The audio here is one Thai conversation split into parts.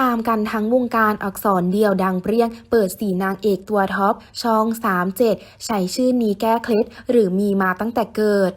ตามกันทั้งวงการอักษรเดียวดังเปรี้ยง เปิดสีนางเอกตัวท็อป ช่อง 37 ใช้ชื่อนี้แก้เคล็ดหรือมีมาตั้งแต่เกิด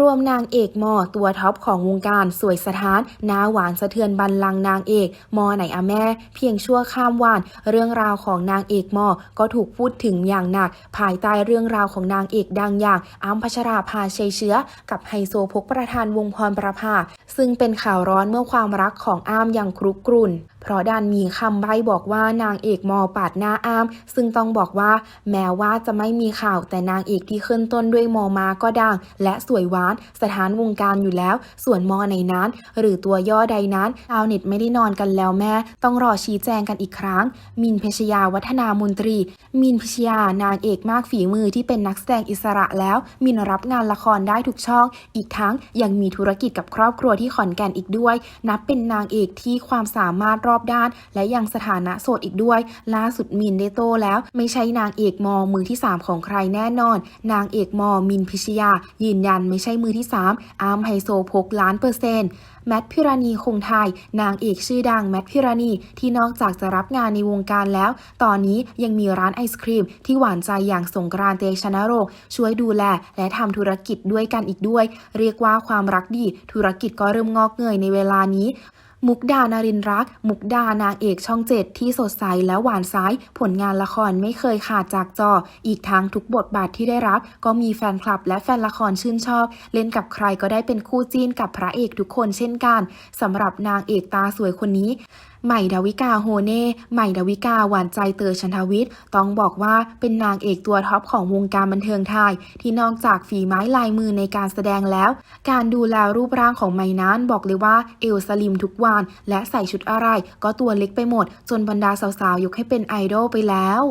รวมนางเอกมอตัวท็อปของวงการสวยสถานหน้าหวานสะเทือนบันลังนางเอกมอไหนอะแม่ เพียงชั่วข้ามวัน เรื่องราวของนางเอกมอก็ถูกพูดถึงอย่างหนัก ภายใต้เรื่องราวของนางเอกดังอย่างอ้ำพัชราภาชัยเชื้อ กับไฮโซพกประธานวงพรประภา ซึ่งเป็นข่าวร้อนเมื่อความรักของอ้ำยังครุกรุ่น เพราะดันมีคำใบ้บอกว่านางเอกมอปาดหน้าอ้ำซึ่งต้องบอกว่าแม้ว่าจะไม่มีข่าวแต่นางเอกที่ขึ้นต้นด้วยมอมาก็ดัง และสวยหวาน สถานวงการอยู่แล้ว ส่วนมอในนั้น หรือตัวย่อใดนั้นชาวเน็ตไม่ได้นอนกันแล้วแม่ ต้องรอชี้แจงกันอีกครั้ง มินเพชยาวัฒนามนตรี มินพิชยานางเอกมากฝีมือที่เป็นนักแสดงอิสระแล้ว มินรับงานละครได้ทุกช่อง อีกทั้งยังมีธุรกิจกับครอบครัวที่ขอนแก่นอีกด้วย นับเป็นนางเอกที่ความสามารถรอบด้าน และยังสถานะโสดอีกด้วย ล่าสุดมินได้โตแล้ว ไม่ใช่นางเอกมอมือที่ 3 ของใครแน่นอน นางเอกมอมินพิชยา ยืนยันไม่ใช่มือที่ 3 อาร์มไฮโซพกล้านเปอร์เซ็นต์แมทพิราณีคงไทย นางเอกชื่อดังแมทพิราณีที่นอกจากจะรับงานในวงการแล้ว ตอนนี้ยังมีร้านไอศครีม ที่หวานใจอย่างสงกรานต์เตชะนรงค์ช่วยดูแล และทำธุรกิจด้วยกันอีกด้วย เรียกว่าความรักดี ธุรกิจก็เริ่มงอกเงยในเวลานี้ มุกดานารินรัก มุกดานางเอกช่องเจ็ดที่สดใสและหวานซ้าย ผลงานละครไม่เคยขาดจากจอ อีกทั้งทุกบทบาทที่ได้รับ ก็มีแฟนคลับและแฟนละครชื่นชอบ เล่นกับใครก็ได้เป็นคู่จีนกับพระเอกทุกคนเช่นกันสำหรับนางเอกตาสวยคนนี้ ใหม่ดาวิกาโฮเน่ ใหม่ดาวิกาหวานใจเตอชันทวิทย์ ต้องบอกว่าเป็นนางเอกตัวท็อปของวงการบันเทิงไทย ที่นอกจากฝีไม้ลายมือในการแสดงแล้ว การดูแลรูปร่างของใหม่นั้นบอกเลยว่าเอวสลิมทุกวัน และใส่ชุดอะไรก็ตัวเล็กไปหมด จนบรรดาสาวๆ ยกให้เป็นไอดอลไปแล้ว